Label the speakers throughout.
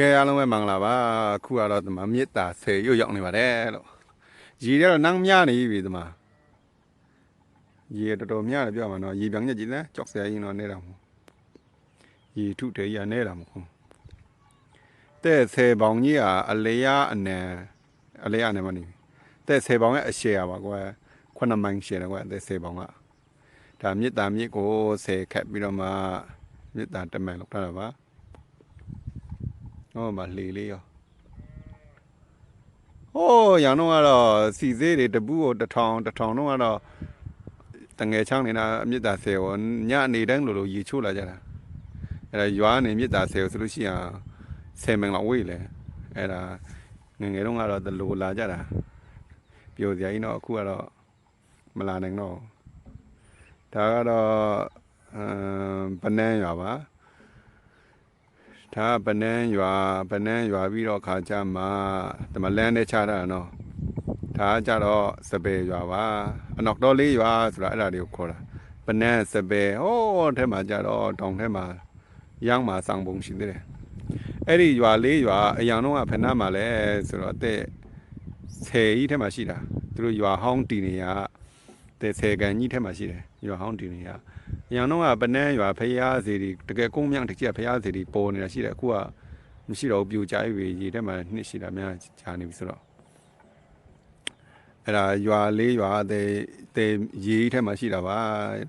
Speaker 1: ကဲအားလုံးပဲမင်္ဂလာပါအခုကတော့ဒီမှာမြစ်တာဆယ်ရွတ်ရောက်နေပါတယ်လို့ရေတွေကတော့နန်းမြနေပြီဒီမှာရေတော်တော်များတယ်ပြောမှာနော်ရေပြောင်းညက်ကြည့်လဲကြောက်စရာကြီးတော့နေတာမဟုတ်ရေထုတယ်ရနေတာမဟုတ်တဲ့ဆယ်ပေါင်ကြီးကအလေရအနံအလေရအနံမနေတဲ့ဆယ်ပေါင်ရဲ့အရှယ်ပါကွာခုနမိုင်းရှယ်တယ်ကွာတဲ့ဆယ်ပေါင်ကဒါမြစ်တာမြစ်ကိုဆယ်ခတ်ပြီးတော့မှမြစ်တာတမန်လောက်ထားတာပါ ဟောမှာလှေလေးရောဟိုးရောင်တော့ကတော့စီစေးတွေတပူးကိုတစ်ထောင်တစ်ထောင်တော့ကတော့တငယ်ချောင်းနေတာအမြစ်တာဆယ်ကိုညနေတိုင်းလိုလိုရေချိုးလာကြတာအဲ့ဒါရွာနေမြစ်တာဆယ်ကိုဆိုလို့ရှိရင်ဆယ်မင်လောက်ဝေးလေအဲ့ဒါငယ်ငယ်တုန်းကတော့တလိုလာကြတာပျော်စရာကြီးတော့အခုကတော့မလာနိုင်တော့ဒါကတော့အမ်ပနန်းရွာပါ ဒါကဗနန်းရွာဗနန်းရွာပြီးတော့ခါကြမှာဒီမှာလမ်းနဲ့ချတာနော်ဒါကကြတော့စပယ်ရွာပါအနောက်တော်လေးရွာဆိုတာအဲ့ဒါတွေကိုခေါ်တာဗနန်းစပယ်ဟိုးထဲမှာကြတော့တောင်ထဲမှာရောင်းမှာစောင်းပုံရှိသေးတယ်အဲ့ဒီရွာလေးရွာအရင်တော့ကဖဏမှာလဲဆိုတော့တဲ့ဆယ်ကြီးထဲမှာရှိတာသူတို့ရွာဟောင်းတီနေရတဲ့ဆယ်ကန်ကြီးထဲမှာရှိတယ်ရွာဟောင်းတီနေရ။ ရန်တော့ကပနန်းရွာဖျားစီတွေတကယ်ကုန်းမြန့်တစ်ချက်ဖျားစီတွေပေါ်နေတာရှိတယ်အခုကမရှိတော့ဘူးပြိုကျပြီရေထဲမှာနှစ်ရှိတာများကြာနေပြီဆိုတော့အဲ့ဒါရွာလေးရွာတဲ့တဲ့ရေထဲမှာရှိတာပါ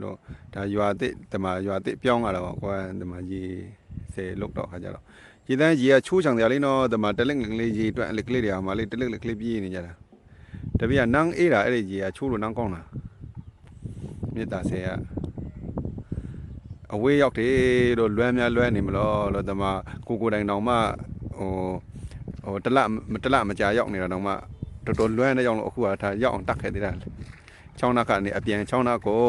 Speaker 1: လို့ဒါရွာတဲ့ဒီမှာရွာတဲ့ပြောင်းလာတော့ကွာဒီမှာရေဆယ်လုတ်တော့ခါကြတော့ရေတန်းရေကချိုးချောင်တယ်လေးနော်ဒီမှာတလက်ငယ်လေးရေအတွက်အလက်ကလေးတွေအောင်မလေးတလက်လက်ကလေးပြေးနေကြတာတပည့်ကနန်းအေးတာအဲ့ဒီရေကချိုးလို့နန်းကောင်းတာမြေတာဆယ်က အဝေးရောက်တယ်လို့လွမ်းများလွမ်းနေမလို့လို့တမကိုကိုတိုင်တောင်မှဟိုဟိုတလတလမကြာရောက်နေတာတောင်မှတော်တော်လွမ်းနေကြောင်လို့အခုကဒါရောက်အောင်တတ်ခဲ့သေးတာချောင်းနာကနေအပြန်ချောင်းနာကို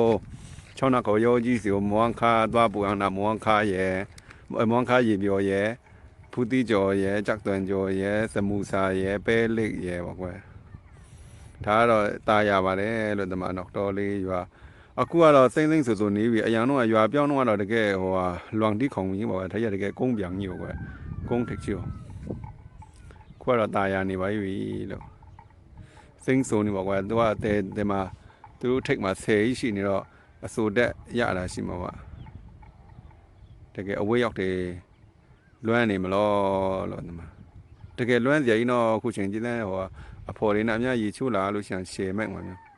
Speaker 1: ချောင်းနာကိုရောကြီးစီကိုမွန်ခါသွားပူအောင်နာမွန်ခါရဲ့မွန်ခါရေပြော်ရဲ့ဖူတီကျော်ရဲ့ကြောက်သွန်ကျော်ရဲ့စမူစာရဲ့ပဲလိတ်ရဲ့ပေါ့ကွယ်ဒါကတော့ตาရပါတယ်လို့တမတော့တော်လေးရွာ အခုကတော့စိမ့်စိမ့်ဆူဆူနေပြီအရင်တော့ရွာပြောင်းတော့ကတော့တကယ်ဟိုဟာလွန်တိခုံကြီးပါပဲဒါကြီးတကယ်ကုန်းပြောင်ကြီးပေါ့ကွယ်ကုန်းထက်ချီကိုခုကတော့ตาရနေပါပြီလို့စိမ့်ဆူနေပါကွယ်သူကတဲတဲမှာသူတို့ထိတ်မှာဆယ်ကြီးရှိနေတော့အစိုးတက်ရတာရှိမှာပါတကယ်အဝေးရောက်တယ်လွမ်းနေမလို့လို့ဒီမှာတကယ်လွမ်းစရာကြီးတော့အခုချိန်ကြီးလဲဟိုအဖော်လေးနဲ့အများကြီးချိုးလာလို့ရှိရင်ရှယ်မဲ့မှာမျိုး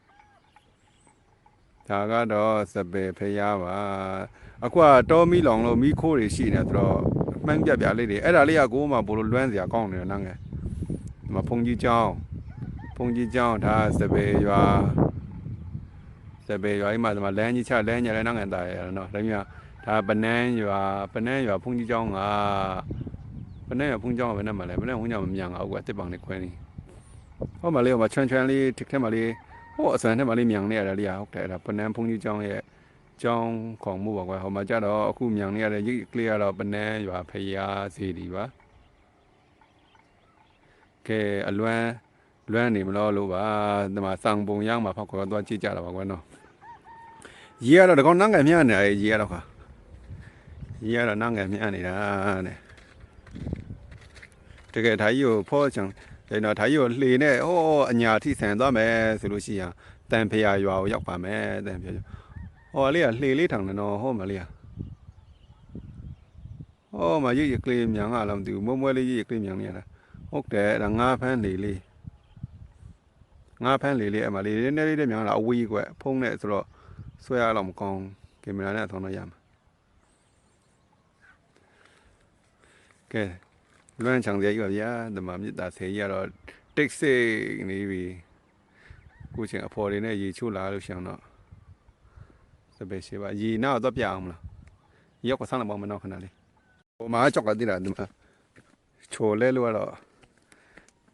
Speaker 1: ဒါကတော့စပယ်ဖျားပါအခုကတောမီလောင်လို့မီးခိုးတွေရှိနေဆိုတော့မှန်းပြပြလေးတွေအဲ့ဒါလေးကကိုယ်မှဘလို့လွမ်းစရာကောင်းနေတယ်နော်ငယ်ဒီမှာဖုန်ကြီးကျောင်းဖုန်ကြီးကျောင်းဒါစပယ်ရွာစပယ်ရွာအိမ်မှာဒီမှာလမ်းကြီးချလမ်းညာလည်းနော်ငယ်တာရနော်ဒါမျိုးဒါပနန်းရွာပနန်းရွာဖုန်ကြီးကျောင်းကပနန်းရွာဖုန်ကြီးကျောင်းကဘယ်နဲ့မှလဲပနန်းဖုန်ကြီးကျောင်းမမြန်အောင်ကွာတစ်ပောင်နဲ့ခွဲနေဟောမလေးဟောမချွန်းချွန်းလေးတစ်ခက်မလေး ဟိုအစံထဲမှာလေးမြန်နေရတယ်လေဟုတ်တယ်အဲ့ဒါပနန်းဖုန်ကြီးကျောင်းရဲ့ကျောင်းခေါင်မှုပါကွာဟိုမှာကြတော့အခုမြန်နေရတဲ့ရိတ်ကလေးကတော့ပနန်းရွာဖျားစီဒီပါကဲအလွမ်းလွမ်းနေမလို့လို့ပါဒီမှာစောင်ပုံရမှာဖောက်ခေါ်တော့ကြည့်ကြတာပါကွာနော်ရေကတော့ဒီကောင်နန်းငယ်မြနေတယ်ရေကတော့ခါရေကတော့နန်းငယ်မြနေတာတဲ့တကယ်ဒါကြီးကိုဖောချင် ကျွန်တော်ဒါကြီးကိုလှေနဲ့ဟိုးအညာထိဆန်သွားမယ်ဆိုလို့ရှိရင်တန်ဖရာရွာကိုရောက်ပါမယ်တန်ဖရာဟောလေးကလှေလေးထောင်တယ်နော်ဟောမလေးကဟောမရိပ်ရကလေးမြန်ကလားမသိဘူးမွဲမွဲလေးရိပ်ရကလေးမြန်နေရတာဟုတ်တယ်အဲ့ဒါငါးဖန်းလေလေးငါးဖန်းလေလေးအဲ့မှာလေးလေးနဲ့လေးနဲ့မြန်လာအဝေးကွဖုံးနဲ့ဆိုတော့ဆွဲရတော့မကောင်းကင်မရာနဲ့ဆောင်းတော့ရမှာကဲ လွမ်းချောင်စရာကြီးပါဗျာဒီမှာမြစ်တာဆယ်ကြီးကတော့တိတ်ဆိတ်နေပြီကိုချင်းအဖော်တွေနဲ့ရေချိုးလာလို့ရှောင်းတော့စပယ်ရှိပါရေနောက်တော့ပြအောင်မလားရောက်ကဆန်းလာပါမနောက်ခဏလေးဟိုမှာကြောက်ကတိတာဒီမှာချိုလဲလို့ကတော့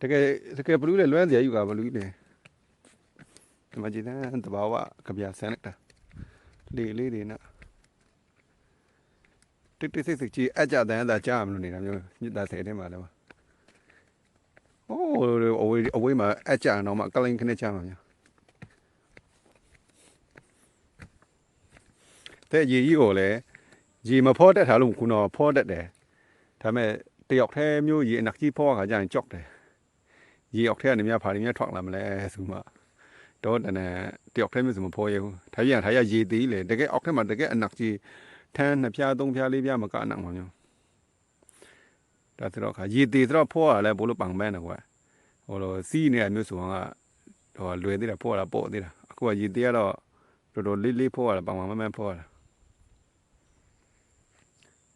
Speaker 1: တကယ်တကယ်ဘလူးလေလွမ်းစရာကြီးကဘလူးလေဒီမှာကြည်တဲ့တဘာဝကဗျာဆန်းလိုက်တာလေးလေးတွေနဲ့ တိတ်တိတ်ဆိတ်ဆိတ်ကြီးအကြတန်းသာကြားမလို့နေတာမျိုးမြစ်တာဆယ်ထဲမှာလည်းပါโอ้အဝေးအဝေးမှာအကြတော့မှကလိန်ခနဲ့ကြားမှာများတဲ့ရေကြီးကိုလည်းရေမဖောတက်ထားလို့ခုနဖောတက်တယ်ဒါပေမဲ့တယောက်တည်းမျိုးရေအနက်ကြီးဖောခါကြရင်ကြောက်တယ်ရေအောက်ထဲကနေများဖာနေများထွက်လာမလဲဆိုမှတော့တနည်းတယောက်တည်းမျိုးစမဖောရဘူးထိုင်ရထိုင်ရရေသေးလေတကယ်အောက်ထဲမှာတကယ်အနက်ကြီး ထန်းနှစ်ပြားသုံးပြားလေးပြားမကအနက်မှာမျိုးဒါဆိုတော့ခါရေသေးတော့ဖောရလဲဘလို့ပန်ပန်းနေကွာဟိုလိုစီးနေရမျိုးဆိုတော့ဟိုလွယ်သေးတာဖောရတာပေါ့သေးတာအခုကရေသေးကတော့တော်တော်လေးလေးဖောရတာပန်ပန်မမန်းဖောရတာ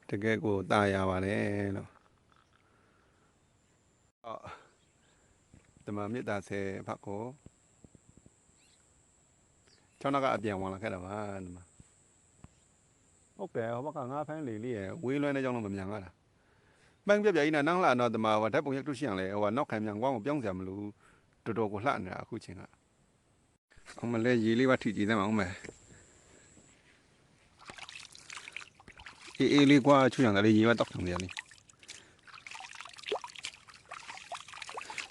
Speaker 1: တကယ်ကိုตายရပါတယ်လို့အော်တမမြစ်တာဆယ်ဖတ်ကိုချောင်းကအပြန်ဝင်လာခဲ့တာပါဒီမှာ ဟုတ်ကဲ့ဟောဘကငါးဖမ်းလေလေးရယ်ဝေးလွှဲနေကြောင်းလို့မမြန်ရတာပန်းပြပြကြီးနာနောက်လာတော့ဒီမှာဟိုဓာတ်ပုံရက်တူရှိရင်လေဟိုကနောက်ခံမြန်ကွာကိုပြောင်းစရာမလိုတော်တော်ကိုလှနေတာအခုချိန်ကအောင်မလဲရေးလေးပါထိကြည့်သမ်းအောင်မယ်အေးအေးလေးကွာချွန်ရံကလေးရေမတောက်ဆောင်ကြလေ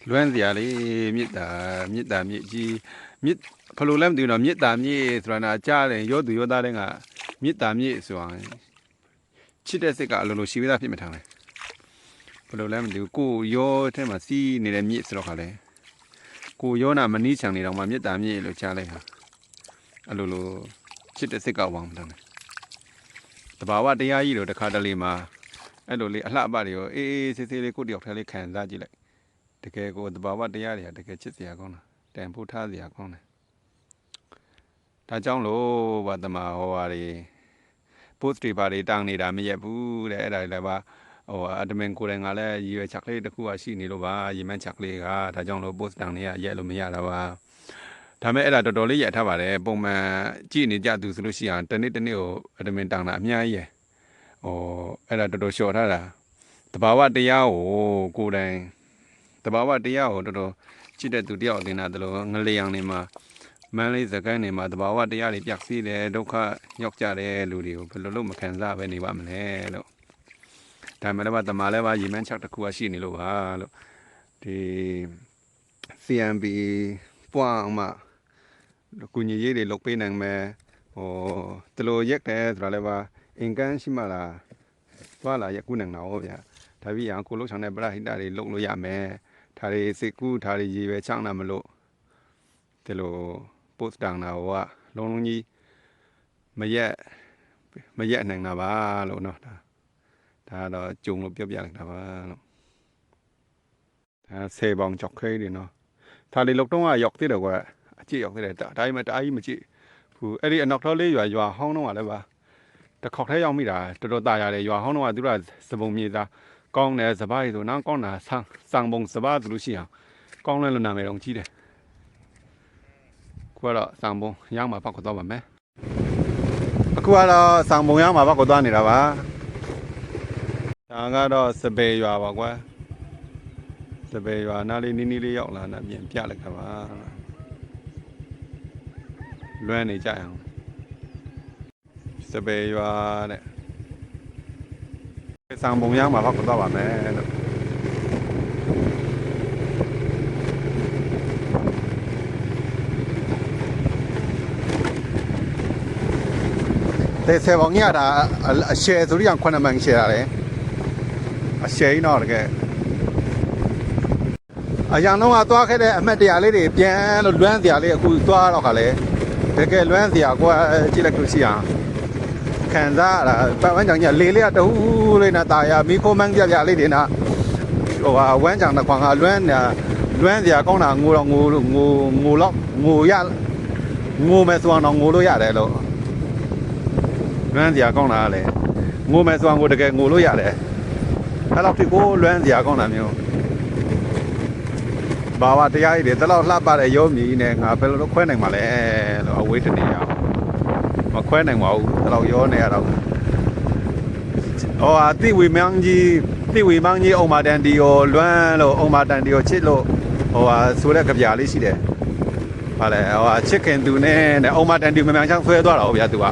Speaker 1: လွမ်းစရာလေးမြစ်တာမြစ်တာမြစ်ကြီးမြစ်ဘယ်လိုလဲမသိဘူးတော့မြစ်တာမြစ်ဆိုတာနာကြားတယ်ရောသူရောသားတဲ့က မြစ်တာမြစ်ဆိုတာချစ်တဲ့စိတ်ကအလိုလိုရှိသေးတာဖြစ်မထားလဲဘယ်လိုလဲမသိဘူးကိုရောထဲမှာစီးနေတဲ့မြစ်ဆိုတော့ခါလဲကိုရောနာမနီးချံနေတော့မှမြစ်တာမြစ်လို့ကြားလိုက်တာအလိုလိုချစ်တဲ့စိတ်ကဝမ်းမထားလဲတဘာဝတရားကြီးတို့တစ်ခါတလေမှာအဲ့လိုလေးအလှပတွေကိုအေးအေးဆေးဆေးလေးကိုယ့်တယောက်ထဲလေးခံစားကြည့်လိုက်တကယ်ကိုတဘာဝတရားတွေကတကယ်ချစ်စရာကောင်းတာတန်ဖိုးထားစရာကောင်းတယ်ဒါကြောင့်လို့ဘာတမဟောပါတွေ post တွေပါတွေတောင်းနေတာမရက်ဘူးတဲ့အဲ့ဒါတွေလည်းပါဟိုအဒမင်ကိုယ်တိုင်ကလည်းရည်ရွယ်ချက်လေးတစ်ခုကရှိနေလို့ပါရေမန်းချက်ကလေးကဒါကြောင့်လို့ post တောင်းနေရရက်လို့မရတာပါဒါပေမဲ့အဲ့ဒါတော်တော်လေးရထားပါတယ်ပုံမှန်ကြည့်နေကြသူဆိုလို့ရှိရင်တစ်နေ့တစ်နေ့ကိုအဒမင်တောင်းတာအများကြီးရယ်ဟိုအဲ့ဒါတော်တော်လျှော့ထားတာတဘာဝတရားကိုကိုယ်တိုင်တဘာဝတရားကိုတော်တော်ကြည့်တဲ့သူတယောက်အတင်တာတလို့ငလေအောင်နေမှာ မန်းလေးစကိုင်းနေမှာတဘာဝတရားတွေပြက်စီးတယ်ဒုက္ခရောက်ကြတယ်လူတွေကိုဘယ်လိုလုပ်မခံစားပဲနေပါမလဲလို့ဒါမှလည်းပါတမာလည်းပါရေမန်းချက်တစ်ခုကရှိနေလို့ပါလို့ဒီ CMB ပွားအောင်မှကူညီရေးတွေလုပ်ပေးနိုင်မယ်ဟိုတလို့ရက်တယ်ဆိုတာလည်းပါအင်ကန်ရှိမှလားသွားလာရက်ကူးနိုင်တာဟောဗျာဒါပြီးရင်ကိုလှုပ်ဆောင်တဲ့ပရဟိတတွေလုပ်လို့ရမယ်ဒါတွေစိတ်ကူးဒါတွေရေးပဲချောင်းတာမလို့ဒီလို post တောင်းတာဟောကလုံးလုံးကြီးမရက်မရက်နိုင်တာပါလို့เนาะဒါဒါတော့ကြုံလို့ပြောပြလိုက်တာပါလို့ဒါဆေးပေါင်ကြောက်ခဲတွေเนาะဒါလေးလောက်တော့ကရောက်သေးတယ်ကွာ အကြည့်ရောက်ခဲ့တယ်ဒါဒါပေမဲ့တအားကြီးမကြည့်ဘူးအဲ့ဒီအနောက်ထော်လေးရွာရွာဟောင်းတော့ကလည်းပါတစ်ခေါက်ထဲရောက်မိတာတော်တော်ตายရတယ်ရွာဟောင်းတော့ကသူတို့ကစပုံမြေသားကောင်းတယ်စပားရီဆိုနောက်ကောင်းတာဆန်းစံပုံစပားသူလို့ရှိအောင်ကောင်းလဲလို့နာမည်တော့ကြီးတယ် ခုကတော့စံပုံရမ်းမှာပောက်ကတော့ပါမယ်အခုကတော့စံပုံရမ်းမှာပောက်ကတော့နေတာပါဒါကတော့စပယ်ရွာပါကွာစပယ်ရွာနားလေးနီးနီးလေးရောက်လာတာပြင်ပြလိုက်တာပါလွမ်းနေကြအောင်စပယ်ရွာတဲ့ဆောင်ပုံရမှာတော့ကတော့ပါမယ်လို့ တဲ့ဆေဘောင်ရတာအရှယ်ဆိုရအောင်ခွနမန်ရှယ်ရတယ်အရှယ်ကြီးတော့တကယ်အရင်တော့ကသွားခဲ့တဲ့အမတ်တရားလေးတွေပြန်လို့လွမ်းစရာလေးအခုသွားတော့ခါလဲ တကယ်လွမ်းစရာကွာကြည့်လိုက်လို့ရှိအောင်ခံစားရတာပတ်ဝန်းကျင်ကြီးလေလေးကတူးလေးနဲ့ตายရမိခိုးမန်းကြကြလေးတွေနာဟိုဟာဝမ်းကြောင်တစ်ခွန်ကလွမ်းနေတာလွမ်းစရာကောင်းတာငိုတော့ငိုလို့ငိုငိုတော့ငိုရငိုမယ်ဆိုတော့ငိုလို့ရတယ်လို့ လွမ်းစရာကောင်းတာကလည်းငိုမယ်ဆိုတော့ငိုတကယ်ငိုလို့ရတယ်အဲ့တော့ဒီကိုလွမ်းစရာကောင်းတာမျိုးဘာဝတရားကြီးတွေတလောက်လှပတဲ့ရုံးမြည်နဲ့ငါဘယ်လိုလုပ်ခွဲနိုင်မှာလဲလို့အဝေးတနေရအောင်မခွဲနိုင်ပါဘူးတလောက်ရောနေရတော့ဟောအတိဝေမန်းကြီးတိဝေမန်းကြီးအုံမာတန်တီကိုလွမ်းလို့အုံမာတန်တီကိုချစ်လို့ဟိုဟာဆိုတဲ့ကြပြလေးရှိတယ်ဟာလေဟိုဟာချစ်ခင်သူနဲ့တဲ့အုံမာတန်တီမမြန်ချောင်းဆွဲသွားတာဟုတ်ဗျာသူက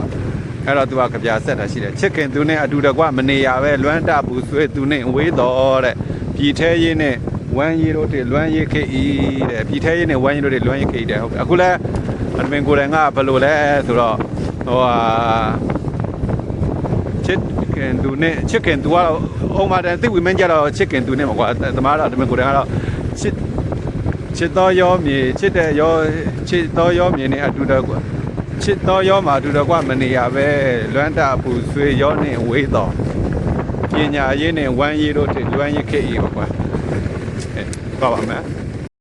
Speaker 1: အဲ့တော့သူကကြပြဆက်တာရှိတယ်ချစ်ခင်သူနဲ့အတူတကွမနေရပဲလွမ်းတပူဆွဲသူနဲ့ဝေးတော်တဲ့ပြည်ထဲရင်းနဲ့ဝမ်းရီတို့တွေလွမ်းရိခေဤတဲ့ပြည်ထဲရင်းနဲ့ဝမ်းရီတို့တွေလွမ်းရိခေတဲ့ဟုတ်ကဲ့အခုလဲအဒမင်ကိုယ်တိုင်ကဘယ်လိုလဲဆိုတော့ဟိုဟာချစ်ခင်သူနဲ့ချစ်ခင်သူကတော့ဟအုံမာတန်သိဝိမင်းကြတော့ချစ်ခင်သူနဲ့မကွာသမားတော့ဒီမကိုတန်းကတော့ချစ်ချစ်တော်ရောမြေချစ်တဲ့ရောချစ်တော်ရောမြေနဲ့အတူတော့ကွာ ချစ်တော်ရောမှာအတူတော့ကွာမနေရပဲလွမ်းတာပူဆွေရောနဲ့ဝေးတော်ပညာရေးနဲ့ဝမ်းရေးတို့တဲ့လွမ်းရေးခေတ်ကြီးပါကွာအဲသွားပါမယ်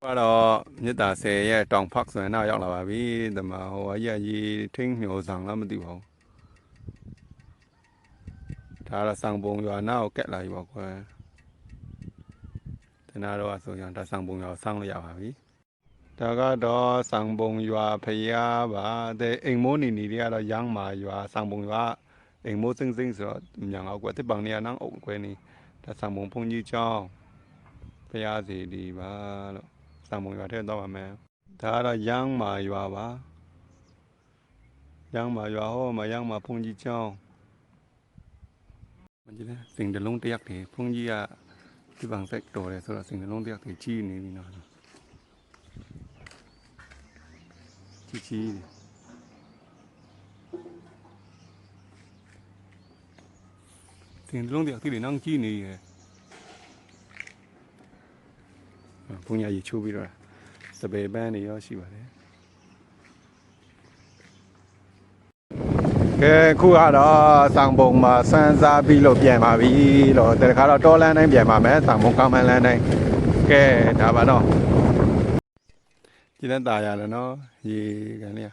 Speaker 1: ကတော့မြစ်တာဆယ်ရဲ့တောင်ဖောက်ဆိုရင်တော့ရောက်လာပါပြီဒီမှာဟိုအကြီးကြီးထင်းညိုဆောင်လားမသိပါဘူးဒါကတော့စောင်ပုံရွာနာကိုကက်လာပြီပေါ့ကွယ်တနာတော့ဆိုရင်ဒါစောင်ပုံရွာကိုစောင်းလို့ရပါပြီ ဒါကတော့ဆံပုံရွာဖရာပါတဲ့အိမ်မိုးနီနီတွေကတော့ရောင်းမာရွာဆံပုံရွာအိမ်မိုးစင်းစင်းဆိုတော့မြန်အောင်ကွယ်တစ်ပောင်နေရနောင်းအုပ်ကွယ်နေဒါဆံပုံဘုန်းကြီးကျောင်းဖရာစီဒီပါလို့ဆံပုံရွာထဲတော့ပါမယ်ဒါကတော့ရောင်းမာရွာပါရောင်းမာရွာဟောမှာရောင်းမာဘုန်းကြီးကျောင်းမင်းကြီးစင်တလုံးတယောက်တည်းဘုန်းကြီးကဒီပန်ဆက်တော်တယ်ဆိုတော့စင်တလုံးတယောက်တည်းကြီးနေပြီနော် ကြီးကြီးတယ်တင်လုံးတဲ့အတိလေးနောင်ကြီးနေရယ်ဘုံညာရေချိုးပြီးတော့စပယ်ပန်းတွေရောရှိပါတယ်ကဲခုကတော့ဆောင်ပုံမှာစမ်းစားပြီးလို့ပြန်ပါပြီလို့ဒီခါတော့တော်လန်းတိုင်းပြန်ပါမယ်ဆောင်ပုံကောင်းမန်းလန်းတိုင်းကဲဒါပါတော့ ကြည်တဲ့ตาရတယ်နော်ရေကန်လေး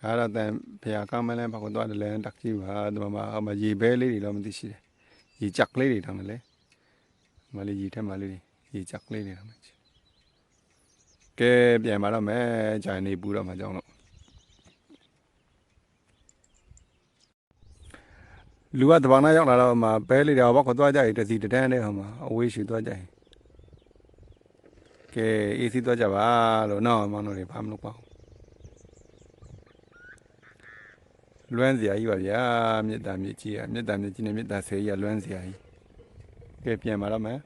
Speaker 1: ဒါကတော့တန်ဖျာကောင်းမန်းလန်းဘာကိုသွားတယ်လဲတက်ကြည့်ပါဒီမှာအမရေဘဲလေးတွေတော့မသိရှိတယ်ရေကြက်လေးတွေတောင်းတယ်လေမလေးရေထက်မလေးတွေရေကြက်လေးတွေတောင်းတယ်ကဲပြန်ပါတော့မယ်ဂျိုင်နေပူတော့မှကြောင်းလို့လူကတဘာနာရောက်လာတော့မှဘဲလေးတော့ဘောက်ကိုသွားကြရင်တစီတန်းတဲ့ဟိုမှာအဝေးရှူသွားကြရင် ကဲအေးစီသွားကြပါလို့နော်မောင်တို့တွေဘာမလုပ်ပါဘူးလွမ်းစရာကြီးပါဗျာမေတ္တာမြစ်ကြီးอ่ะမေတ္တာမြစ်ကြီးနဲ့မေတ္တာဆယ်ကြီးကလွမ်းစရာကြီးကဲပြန်ပါတော့မယ်